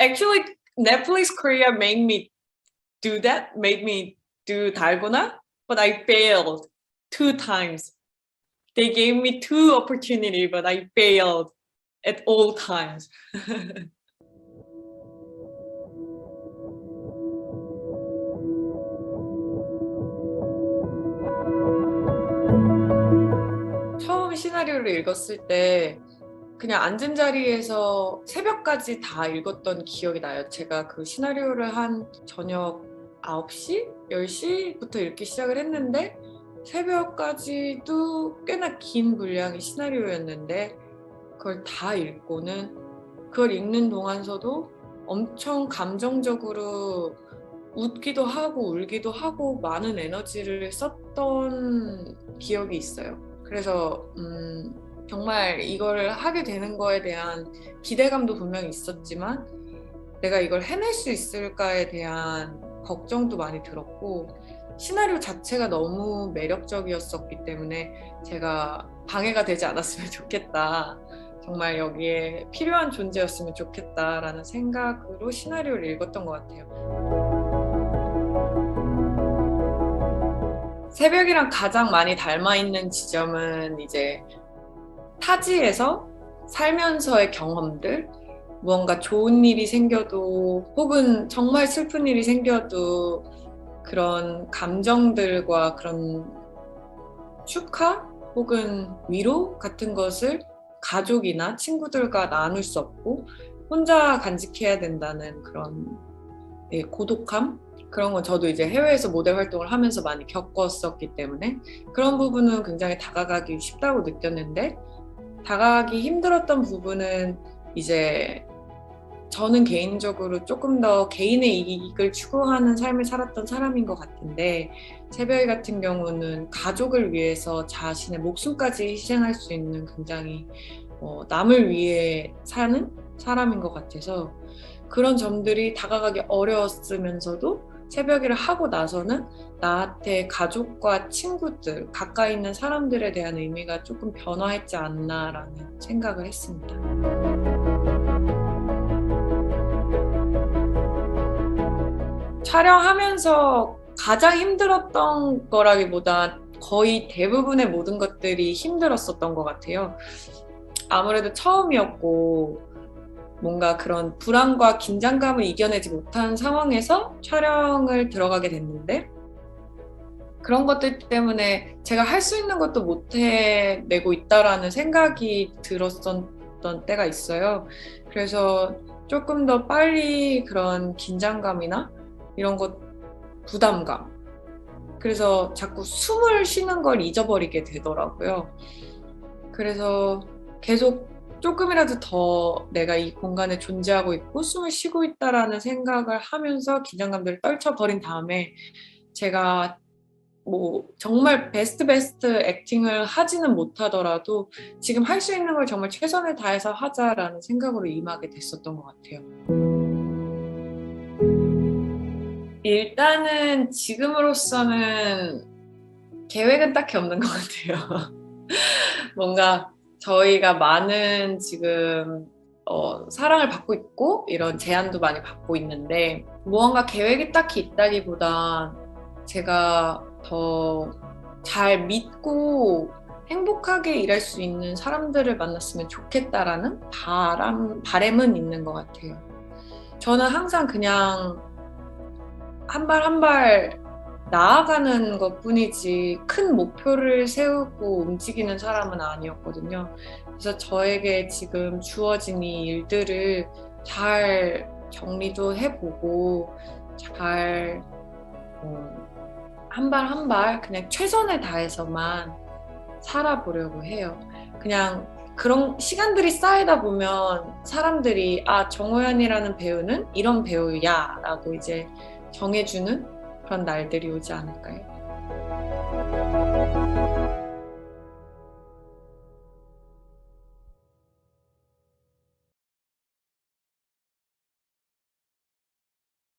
actually Netflix Korea made me do that, made me do 달고나, but I failed two times. They gave me two opportunity, but I failed at all times. 처음 시나리오를 읽었을 때 그냥 앉은 자리에서 새벽까지 다 읽었던 기억이 나요. 제가 그 시나리오를 한 저녁 9시? 10시부터 읽기 시작을 했는데 새벽까지도 꽤나 긴 분량의 시나리오였는데 그걸 다 읽고는 그걸 읽는 동안서도 엄청 감정적으로 웃기도 하고 울기도 하고 많은 에너지를 썼던 기억이 있어요. 그래서 음, 정말 이걸 하게 되는 거에 대한 기대감도 분명히 있었지만 내가 이걸 해낼 수 있을까에 대한 걱정도 많이 들었고 시나리오 자체가 너무 매력적이었었기 때문에 제가 방해가 되지 않았으면 좋겠다. 정말 여기에 필요한 존재였으면 좋겠다라는 생각으로 시나리오를 읽었던 것 같아요. 새벽이랑 가장 많이 닮아 있는 지점은 이제 타지에서 살면서의 경험들, 무언가 좋은 일이 생겨도 혹은 정말 슬픈 일이 생겨도 그런 감정들과 그런 축하 혹은 위로 같은 것을 가족이나 친구들과 나눌 수 없고 혼자 간직해야 된다는 그런 예, 고독함? 그런 건 저도 이제 해외에서 모델 활동을 하면서 많이 겪었었기 때문에 그런 부분은 굉장히 다가가기 쉽다고 느꼈는데 다가가기 힘들었던 부분은 이제 저는 개인적으로 조금 더 개인의 이익을 추구하는 삶을 살았던 사람인 것 같은데 새벽이 같은 경우는 가족을 위해서 자신의 목숨까지 희생할 수 있는 굉장히 어, 남을 위해 사는 사람인 것 같아서 그런 점들이 다가가기 어려웠으면서도 새벽일을 하고 나서는 나한테 가족과 친구들, 가까이 있는 사람들에 대한 의미가 조금 변화했지 않나라는 생각을 했습니다. 촬영하면서 가장 힘들었던 거라기보다 거의 대부분의 모든 것들이 힘들었었던 것 같아요. 아무래도 처음이었고 뭔가 그런 불안과 긴장감을 이겨내지 못한 상황에서 촬영을 들어가게 됐는데 그런 것들 때문에 제가 할 수 있는 것도 못 해내고 있다라는 생각이 들었었던 때가 있어요. 그래서 조금 더 빨리 그런 긴장감이나 이런 것 부담감 그래서 자꾸 숨을 쉬는 걸 잊어버리게 되더라고요. 그래서 계속 조금이라도 더 내가 이 공간에 존재하고 있고 숨을 쉬고 있다라는 생각을 하면서 긴장감들을 떨쳐버린 다음에 제가 뭐 정말 베스트 베스트 액팅을 하지는 못하더라도 지금 할 수 있는 걸 정말 최선을 다해서 하자라는 생각으로 임하게 됐었던 것 같아요. 일단은 지금으로서는 계획은 딱히 없는 것 같아요. 뭔가 저희가 많은 지금 어, 사랑을 받고 있고 이런 제안도 많이 받고 있는데 무언가 계획이 딱히 있다기보다 제가 더 잘 믿고 행복하게 일할 수 있는 사람들을 만났으면 좋겠다라는 바람, 바램은 있는 것 같아요. 저는 항상 그냥 한 발 한발 나아가는 것 뿐이지 큰 목표를 세우고 움직이는 사람은 아니었거든요. 그래서 저에게 지금 주어진 이 일들을 잘 정리도 해보고 잘 어, 한발 한 발 그냥 최선을 다해서만 살아보려고 해요. 그냥 그런 시간들이 쌓이다 보면 사람들이 아 정호연이라는 배우는 이런 배우야라고 이제 정해주는 그런 날들이 오지 않을까요?